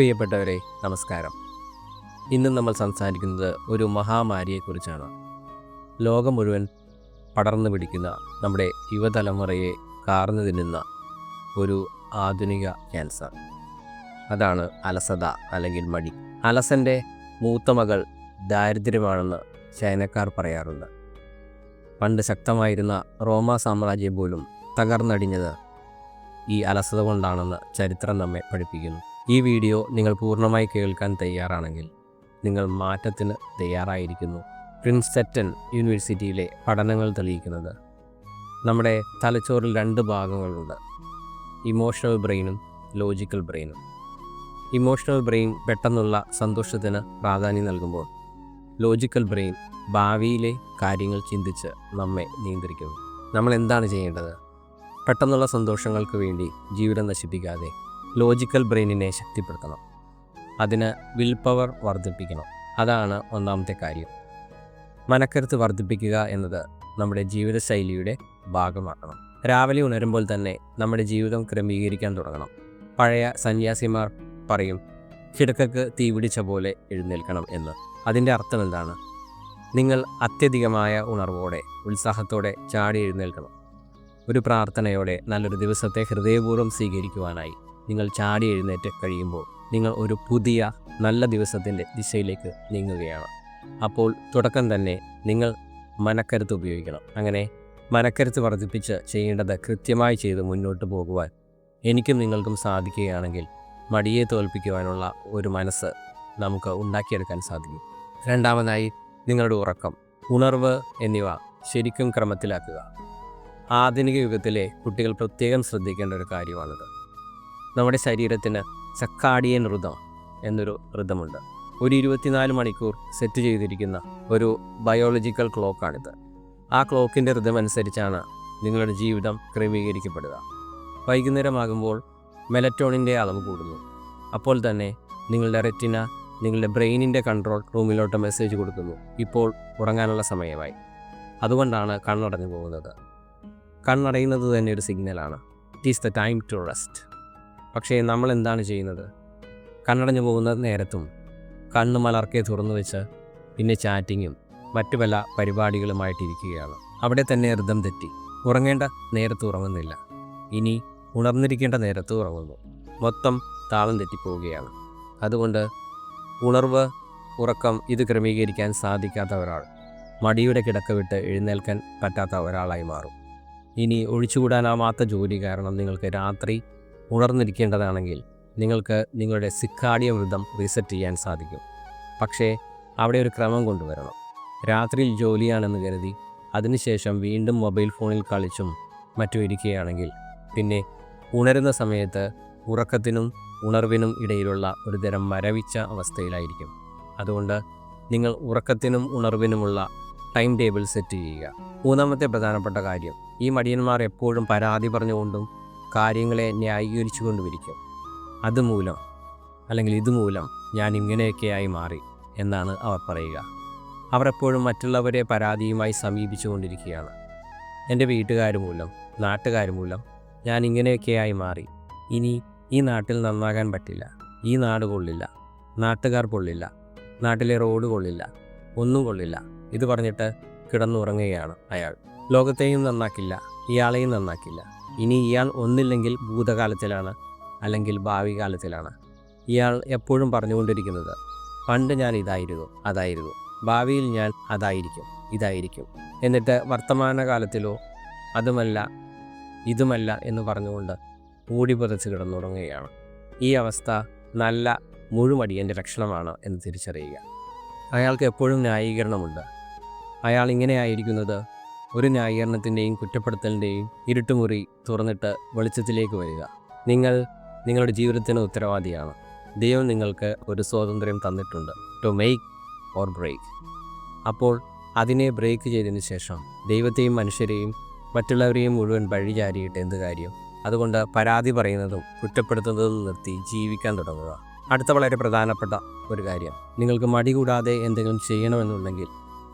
പ്രിയപ്പെട്ടവരെ നമസ്കാരം. ഇന്ന് നമ്മൾ സംസാരിക്കുന്നത് ഒരു മഹാമാരിയെക്കുറിച്ചാണ്. ലോകം മുഴുവൻ പടർന്നു പിടിക്കുന്ന നമ്മുടെ യുവതലമുറയെ കാർന്നു തിന്നുന്ന ഒരു ആധുനിക ക്യാൻസർ. അതാണ് അലസത അല്ലെങ്കിൽ മടി. അലസന്റെ മൂത്ത മകൾ ദാരിദ്ര്യമാണെന്ന് ചൈനക്കാർ പറയാറുണ്ട്. പണ്ട് ശക്തമായിരുന്ന റോമ സാമ്രാജ്യം പോലും തകർന്നടിഞ്ഞത് ഈ അലസത കൊണ്ടാണെന്ന് ചരിത്രം നമ്മെ പഠിപ്പിക്കുന്നു. ഈ വീഡിയോ നിങ്ങൾ പൂർണമായി കേൾക്കാൻ തയ്യാറാണെങ്കിൽ നിങ്ങൾ മാറ്റത്തിന് തയ്യാറായിരിക്കുന്നു. പ്രിൻസെറ്റൻ യൂണിവേഴ്സിറ്റിയിലെ പഠനങ്ങൾ തെളിയിക്കുന്നത് നമ്മുടെ തലച്ചോറിൽ രണ്ട് ഭാഗങ്ങളുണ്ട്. ഇമോഷണൽ ബ്രെയിനും ലോജിക്കൽ ബ്രെയിനും. ഇമോഷണൽ ബ്രെയിൻ പെട്ടെന്നുള്ള സന്തോഷത്തിന് പ്രാധാന്യം നൽകുമ്പോൾ ലോജിക്കൽ ബ്രെയിൻ ഭാവിയിലെ കാര്യങ്ങൾ ചിന്തിച്ച് നമ്മെ നിയന്ത്രിക്കുന്നു. നമ്മൾ എന്താണ് ചെയ്യേണ്ടത്? പെട്ടെന്നുള്ള സന്തോഷങ്ങൾക്ക് വേണ്ടി ജീവിതം നശിപ്പിക്കാതെ ലോജിക്കൽ ബ്രെയിനിനെ ശക്തിപ്പെടുത്തണം. അതിന് വിൽ പവർ വർദ്ധിപ്പിക്കണം. അതാണ് ഒന്നാമത്തെ കാര്യം. മനക്കരുത്ത് വർദ്ധിപ്പിക്കുക എന്നത് നമ്മുടെ ജീവിതശൈലിയുടെ ഭാഗമാക്കണം രാവിലെ ഉണരുമ്പോൾ തന്നെ നമ്മുടെ ജീവിതം ക്രമീകരിക്കാൻ തുടങ്ങണം. പഴയ സന്യാസിമാർ പറയും കിടക്കക്ക് തീ പിടിച്ച പോലെ എഴുന്നേൽക്കണം എന്ന്. അതിന്റെ അർത്ഥം എന്താണ്? നിങ്ങൾ അത്യധികമായ ഉണർവോടെ ഉത്സാഹത്തോടെ ചാടി എഴുന്നേൽക്കണം. ഒരു പ്രാർത്ഥനയോടെ നല്ലൊരു ദിവസത്തെ ഹൃദയപൂർവം സ്വീകരിക്കുവാനായി. നിങ്ങൾ ചാടി എഴുന്നേറ്റ് കഴിയുമ്പോൾ നിങ്ങൾ ഒരു പുതിയ നല്ല ദിവസത്തിന്റെ ദിശയിലേക്ക് നീങ്ങുകയാണ്. അപ്പോൾ തുടക്കം തന്നെ നിങ്ങൾ മനക്കരുത്ത് ഉപയോഗിക്കണം. അങ്ങനെ മനക്കരുത്ത് വർദ്ധിപ്പിച്ച് ചെയ്യേണ്ടത് കൃത്യമായി ചെയ്ത് മുന്നോട്ട് പോകുവാൻ എനിക്കും നിങ്ങൾക്കും സാധിക്കുകയാണെങ്കിൽ മടിയെ തോൽപ്പിക്കുവാനുള്ള ഒരു മനസ്സ് നമുക്ക് ഉണ്ടാക്കിയെടുക്കാൻ സാധിക്കും. രണ്ടാമതായി നിങ്ങളുടെ ഉറക്കം ഉണർവ് എന്നിവ ശരിക്കും ക്രമത്തിലാക്കുക. ആധുനിക യുഗത്തിലെ കുട്ടികൾ പ്രത്യേകം ശ്രദ്ധിക്കേണ്ട ഒരു കാര്യമാണിത്. നമ്മുടെ ശരീരത്തിന് സക്കാഡിയൻ ഋതം എന്നൊരു ഋതമുണ്ട് ഒരു ഇരുപത്തിനാല് മണിക്കൂർ സെറ്റ് ചെയ്തിരിക്കുന്ന ഒരു ബയോളജിക്കൽ ക്ലോക്കാണിത് ആ ക്ലോക്കിന്റെ ഋതം അനുസരിച്ചാണ് നിങ്ങളുടെ ജീവിതം ക്രമീകരിക്കപ്പെടുക. വൈകുന്നേരമാകുമ്പോൾ മെലറ്റോണിന്റെ അളവ് കൂടുന്നു. അപ്പോൾ തന്നെ നിങ്ങളുടെ റെറ്റിന നിങ്ങളുടെ ബ്രെയിനിന്റെ കൺട്രോൾ റൂമിലോട്ട് മെസ്സേജ് കൊടുക്കുന്നു. ഇപ്പോൾ ഉറങ്ങാനുള്ള സമയമായി. അതുകൊണ്ടാണ് കണ്ണടഞ്ഞു പോകുന്നത്. കണ്ണടയുന്നത് തന്നെ ഒരു സിഗ്നലാണ് it is the time to rest പക്ഷേ നമ്മൾ എന്താണ് ചെയ്യുന്നത്? കണ്ണടഞ്ഞു പോകുന്ന നേരത്തും കണ്ണ് മലർക്കെ തുറന്നു വെച്ച് പിന്നെ ചാറ്റിങ്ങും മറ്റു പല പരിപാടികളുമായിട്ടിരിക്കുകയാണ്. അവിടെ തന്നെ ഋതം തെറ്റി. ഉറങ്ങേണ്ട നേരത്ത് ഉറങ്ങുന്നില്ല. ഇനി ഉണർന്നിരിക്കേണ്ട നേരത്ത് ഉറങ്ങുന്നു. മൊത്തം താളം തെറ്റിപ്പോവുകയാണ്. അതുകൊണ്ട് ഉണർവ് ഉറക്കം ഇത് ക്രമീകരിക്കാൻ സാധിക്കാത്ത ഒരാൾ മടിയുടെ കിടക്ക വിട്ട് എഴുന്നേൽക്കാൻ പറ്റാത്ത ഒരാളായി മാറും. ഇനി ഒഴിച്ചുകൂടാനാവാത്ത ജോലി കാരണം നിങ്ങൾക്ക് രാത്രി ഉണർന്നിരിക്കേണ്ടതാണെങ്കിൽ നിങ്ങൾക്ക് നിങ്ങളുടെ സിക്കാഡിയ വൃതം റീസെറ്റ് ചെയ്യാൻ സാധിക്കും. പക്ഷേ അവിടെ ഒരു ക്രമം കൊണ്ടുവരണം. രാത്രിയിൽ ജോലിയാണെന്ന് കരുതി അതിനുശേഷം വീണ്ടും മൊബൈൽ ഫോണിൽ കളിച്ചും മറ്റും ഇരിക്കുകയാണെങ്കിൽ പിന്നെ ഉണരുന്ന സമയത്ത് ഉറക്കത്തിനും ഉണർവിനും ഇടയിലുള്ള ഒരു തരം മരവിച്ച അവസ്ഥയിലായിരിക്കും. അതുകൊണ്ട് നിങ്ങൾ ഉറക്കത്തിനും ഉണർവിനുമുള്ള ടൈം ടേബിൾ സെറ്റ് ചെയ്യുക. മൂന്നാമത്തെ പ്രധാനപ്പെട്ട കാര്യം ഈ മടിയന്മാർ എപ്പോഴും പരാതി പറഞ്ഞുകൊണ്ടും കാര്യങ്ങളെ ന്യായീകരിച്ചു കൊണ്ടുമിരിക്കും. അതുമൂലം അല്ലെങ്കിൽ ഇതുമൂലം ഞാൻ ഇങ്ങനെയൊക്കെയായി മാറി എന്നാണ് അവർ പറയുക. അവർ എപ്പോഴും മറ്റുള്ളവരെ പരാതിയുമായി സമീപിച്ചുകൊണ്ടിരിക്കുകയാണ് എന്റെ വീട്ടുകാർ മൂലം നാട്ടുകാർ മൂലം ഞാൻ ഇങ്ങനെയൊക്കെയായി മാറി. ഇനി ഈ നാട്ടിൽ നന്നാകാൻ പറ്റില്ല. ഈ നാട് കൊള്ളില്ല. നാട്ടുകാർ കൊള്ളില്ല. നാട്ടിലെ റോഡ് കൊള്ളില്ല. ഒന്നും കൊള്ളില്ല. ഇത് പറഞ്ഞിട്ട് കിടന്നുറങ്ങുകയാണ് അയാൾ. ലോകത്തെയും നന്നാക്കില്ല. ഇയാളെയും നന്നാക്കില്ല. ഇനി ഇയാൾ ഒന്നില്ലെങ്കിൽ ഭൂതകാലത്തിലാണ് അല്ലെങ്കിൽ ഭാവി കാലത്തിലാണ് ഇയാൾ എപ്പോഴും പറഞ്ഞുകൊണ്ടിരിക്കുന്നത് പണ്ട് ഞാൻ ഇതായിരുന്നു അതായിരുന്നു. ഭാവിയിൽ ഞാൻ അതായിരിക്കും ഇതായിരിക്കും. എന്നിട്ട് വർത്തമാനകാലത്തിലോ അതുമല്ല ഇതുമല്ല എന്ന് പറഞ്ഞുകൊണ്ട് മൂടിപ്പുതച്ച് കിടന്നുറങ്ങുകയാണ്. ഈ അവസ്ഥ നല്ല മുഴുമടിയന്റെ ലക്ഷണമാണ് എന്ന് തിരിച്ചറിയുക. അയാൾക്ക് എപ്പോഴും ന്യായീകരണമുണ്ട്. അയാൾ ഇങ്ങനെ ആയിരിക്കുന്നത് ഒരു ന്യായീകരണത്തിന്റെയും കുറ്റപ്പെടുത്തലിന്റെയും ഇരുട്ടുമുറി തുറന്നിട്ട് വെളിച്ചത്തിലേക്ക് വരിക. നിങ്ങൾ നിങ്ങളുടെ ജീവിതത്തിന് ഉത്തരവാദിയാണ്. ദൈവം നിങ്ങൾക്ക് ഒരു സ്വാതന്ത്ര്യം തന്നിട്ടുണ്ട്. ടു മെയ്ക്ക് ഓർ ബ്രേക്ക് അപ്പോൾ അതിനെ ബ്രേക്ക് ചെയ്തതിന് ശേഷം ദൈവത്തെയും മനുഷ്യരെയും മറ്റുള്ളവരെയും മുഴുവൻ വഴിചാരിയിട്ട് എന്ത് കാര്യം? അതുകൊണ്ട് പരാതി പറയുന്നതും കുറ്റപ്പെടുത്തുന്നതും നിർത്തി ജീവിക്കാൻ തുടങ്ങുക. അടുത്ത വളരെ പ്രധാനപ്പെട്ട ഒരു കാര്യം. നിങ്ങൾക്ക് മടി കൂടാതെ എന്തെങ്കിലും ചെയ്യണമെന്നുണ്ടെങ്കിൽ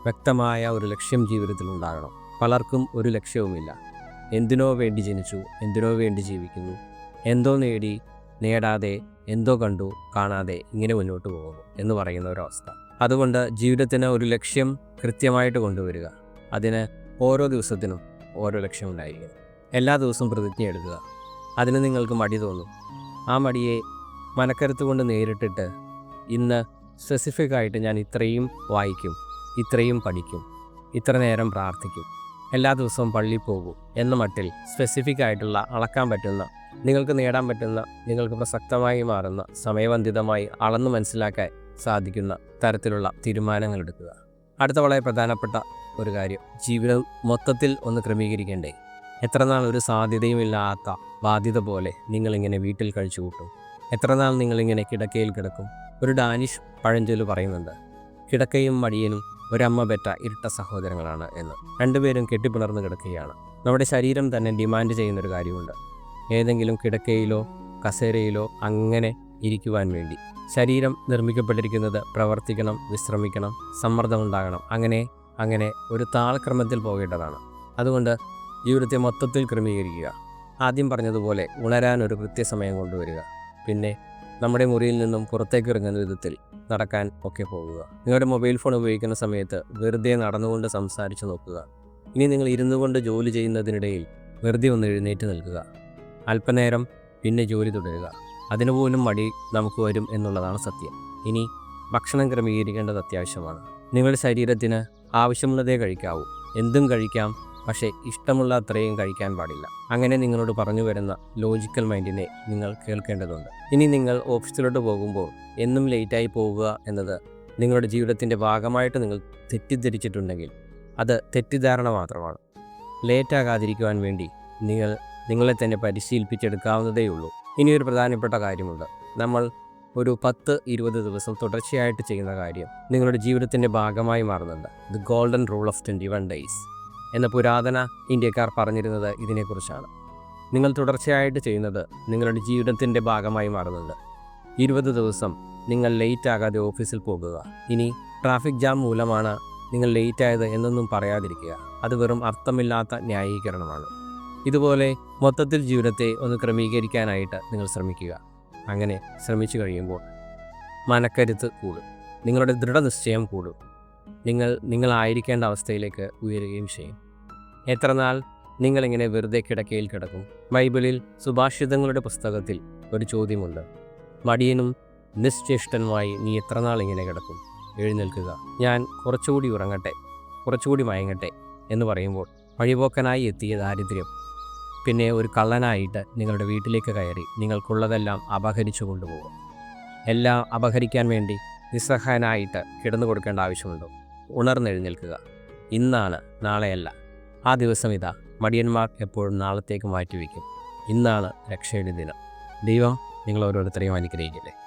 വ്യക്തമായ ഒരു ലക്ഷ്യം ജീവിതത്തിൽ ഉണ്ടാകണം. പലർക്കും ഒരു ലക്ഷ്യവുമില്ല. എന്തിനോ വേണ്ടി ജനിച്ചു എന്തിനോ വേണ്ടി ജീവിക്കുന്നു. എന്തോ നേടി നേടാതെ എന്തോ കണ്ടു കാണാതെ ഇങ്ങനെ മുന്നോട്ട് പോകുന്നു എന്ന് പറയുന്ന ഒരവസ്ഥ അതുകൊണ്ട് ജീവിതത്തിന് ഒരു ലക്ഷ്യം കൃത്യമായിട്ട് കൊണ്ടുവരിക. അതിന് ഓരോ ദിവസത്തിനും ഓരോ ലക്ഷ്യമുണ്ടായിരിക്കും എല്ലാ ദിവസവും പ്രതിജ്ഞ എടുക്കുക. അതിന് നിങ്ങൾക്ക് മടി തോന്നും. ആ മടിയെ മനക്കരുത്ത് കൊണ്ട് നേരിട്ടിട്ട് ഇന്ന് സ്പെസിഫിക് ആയിട്ട് ഞാൻ ഇത്രയും വായിക്കും ഇത്രയും പഠിക്കും ഇത്ര നേരം പ്രാർത്ഥിക്കും. എല്ലാ ദിവസവും പള്ളിയിൽ പോകൂ എന്ന മട്ടിൽ സ്പെസിഫിക് ആയിട്ടുള്ള അളക്കാൻ പറ്റുന്ന നിങ്ങൾക്ക് നേടാൻ പറ്റുന്ന നിങ്ങൾക്ക് പ്രസക്തമായി മാറുന്ന സമയബന്ധിതമായി അളന്നു മനസ്സിലാക്കാൻ സാധിക്കുന്ന തരത്തിലുള്ള തീരുമാനങ്ങൾ എടുക്കുക. അടുത്ത വളരെ പ്രധാനപ്പെട്ട ഒരു കാര്യം ജീവിതം മൊത്തത്തിൽ ഒന്ന് ക്രമീകരിക്കേണ്ടേ. എത്ര നാൾ ഒരു സാധ്യതയുമില്ലാത്ത ബാധ്യത പോലെ നിങ്ങളിങ്ങനെ വീട്ടിൽ കഴിച്ചു കൂട്ടും. എത്ര നാൾ നിങ്ങളിങ്ങനെ കിടക്കയിൽ കിടക്കും. ഒരു ഡാനിഷ് പഴഞ്ചൊൽ പറയുന്നുണ്ട് കിടക്കയും മടിയനും ഒരമ്മ പെറ്റ ഇരട്ട സഹോദരങ്ങളാണ് എന്ന്. രണ്ടുപേരും കെട്ടിപ്പിണർന്ന് കിടക്കുകയാണ്. നമ്മുടെ ശരീരം തന്നെ ഡിമാൻഡ് ചെയ്യുന്നൊരു കാര്യമുണ്ട്. ഏതെങ്കിലും കിടക്കയിലോ കസേരയിലോ അങ്ങനെ ഇരിക്കുവാൻ വേണ്ടി. ശരീരം നിർമ്മിക്കപ്പെട്ടിരിക്കുന്നത് പ്രവർത്തിക്കണം വിശ്രമിക്കണം സമ്മർദ്ദമുണ്ടാകണം. അങ്ങനെ അങ്ങനെ ഒരു താളക്രമത്തിൽ പോകേണ്ടതാണ്. അതുകൊണ്ട് ജീവിതത്തെ മൊത്തത്തിൽ ക്രമീകരിക്കുക. ആദ്യം പറഞ്ഞതുപോലെ ഉണരാൻ ഒരു കൃത്യസമയം കൊണ്ടുവരിക. പിന്നെ നമ്മുടെ മുറിയിൽ നിന്നും പുറത്തേക്ക് ഇറങ്ങുന്ന വിധത്തിൽ നടക്കാൻ ഒക്കെ പോകുക നിങ്ങളുടെ മൊബൈൽ ഫോൺ ഉപയോഗിക്കുന്ന സമയത്ത് വെറുതെ നടന്നുകൊണ്ട് സംസാരിച്ചു നോക്കുക. ഇനി നിങ്ങൾ ഇരുന്നു കൊണ്ട് ജോലി ചെയ്യുന്നതിനിടയിൽ വെറുതെ ഒന്ന് എഴുന്നേറ്റ് നിൽക്കുക. അല്പനേരം പിന്നെ ജോലി തുടരുക. അതിനുപോലും മടി നമുക്ക് വരും എന്നുള്ളതാണ് സത്യം. ഇനി ഭക്ഷണം ക്രമീകരിക്കേണ്ടത് അത്യാവശ്യമാണ്. നിങ്ങളുടെ ശരീരത്തിന് ആവശ്യമുള്ളതേ കഴിക്കാവൂ. എന്തും കഴിക്കാം. പക്ഷേ ഇഷ്ടമുള്ള അത്രയും കഴിക്കാൻ പാടില്ല. അങ്ങനെ നിങ്ങളോട് പറഞ്ഞു വരുന്ന ലോജിക്കൽ മൈൻഡിനെ നിങ്ങൾ കേൾക്കേണ്ടതുണ്ട്. ഇനി നിങ്ങൾ ഓഫീസിലോട്ട് പോകുമ്പോൾ എന്നും ലേറ്റായി പോവുക എന്നത് നിങ്ങളുടെ ജീവിതത്തിന്റെ ഭാഗമായിട്ട് നിങ്ങൾ തെറ്റിദ്ധരിച്ചിട്ടുണ്ടെങ്കിൽ അത് തെറ്റിദ്ധാരണ മാത്രമാണ്. ലേറ്റാകാതിരിക്കുവാൻ വേണ്ടി നിങ്ങൾ നിങ്ങളെ തന്നെ പരിശീലിപ്പിച്ചെടുക്കാവുന്നതേയുള്ളൂ ഇനിയൊരു പ്രധാനപ്പെട്ട കാര്യമുണ്ട്. നമ്മൾ ഒരു പത്ത് ഇരുപത് ദിവസം തുടർച്ചയായിട്ട് ചെയ്യുന്ന കാര്യം നിങ്ങളുടെ ജീവിതത്തിന്റെ ഭാഗമായി മാറുന്നുണ്ട്. The golden rule of twenty one days എന്ന പുരാതന ഇന്ത്യക്കാർ പറഞ്ഞിരുന്നത് ഇതിനെക്കുറിച്ചാണ്. നിങ്ങൾ തുടർച്ചയായിട്ട് ചെയ്യുന്നത് നിങ്ങളുടെ ജീവിതത്തിന്റെ ഭാഗമായി മാറുന്നുണ്ട്. ഇരുപത് ദിവസം നിങ്ങൾ ലേറ്റ് ആകാതെ ഓഫീസിൽ പോകുക. ഇനി ട്രാഫിക് ജാം മൂലമാണ് നിങ്ങൾ ലേറ്റ് ആയത് എന്നൊന്നും പറയാതിരിക്കുക. അത് വെറും അർത്ഥമില്ലാത്ത ന്യായീകരണമാണ്. ഇതുപോലെ മൊത്തത്തിൽ ജീവിതത്തെ ഒന്ന് ക്രമീകരിക്കാനായിട്ട് നിങ്ങൾ ശ്രമിക്കുക. അങ്ങനെ ശ്രമിച്ചു കഴിയുമ്പോൾ മനക്കരുത്ത് കൂടും. നിങ്ങളുടെ ദൃഢനിശ്ചയം കൂടും. നിങ്ങൾ നിങ്ങളായിരിക്കേണ്ട അവസ്ഥയിലേക്ക് ഉയരുകയും ചെയ്യും. എത്ര നാൾ നിങ്ങളിങ്ങനെ വെറുതെ കിടക്കയിൽ കിടക്കും? ബൈബിളിൽ സുഭാഷിതങ്ങളുടെ പുസ്തകത്തിൽ ഒരു ചോദ്യമുണ്ട്. മടിയനും നിശ്ചേഷ്ടനുമായി നീ എത്ര നാൾ ഇങ്ങനെ കിടക്കും? എഴുന്നേൽക്കുക. ഞാൻ കുറച്ചുകൂടി ഉറങ്ങട്ടെ കുറച്ചുകൂടി മയങ്ങട്ടെ എന്ന് പറയുമ്പോൾ വഴിപോക്കനായി എത്തിയ ദാരിദ്ര്യം. പിന്നെ ഒരു കള്ളനായിട്ട് നിങ്ങളുടെ വീട്ടിലേക്ക് കയറി നിങ്ങൾക്കുള്ളതെല്ലാം അപഹരിച്ചു കൊണ്ടുപോകും. എല്ലാം അപഹരിക്കാൻ വേണ്ടി നിസ്സഹായനായിട്ട് കിടന്നു കൊടുക്കേണ്ട ആവശ്യമുണ്ടോ? ഉണർന്നെഴുന്നേൽക്കുക. ഇന്നാണ് നാളെയല്ല. ആ ദിവസം ഇതാ. മടിയന്മാർ എപ്പോഴും നാളത്തേക്ക് മാറ്റിവെക്കും ഇന്നാണ് രക്ഷയുടെ ദിനം. ദൈവം നിങ്ങൾ ഓരോരുത്തരെയും അനുഗ്രഹിക്കട്ടെ.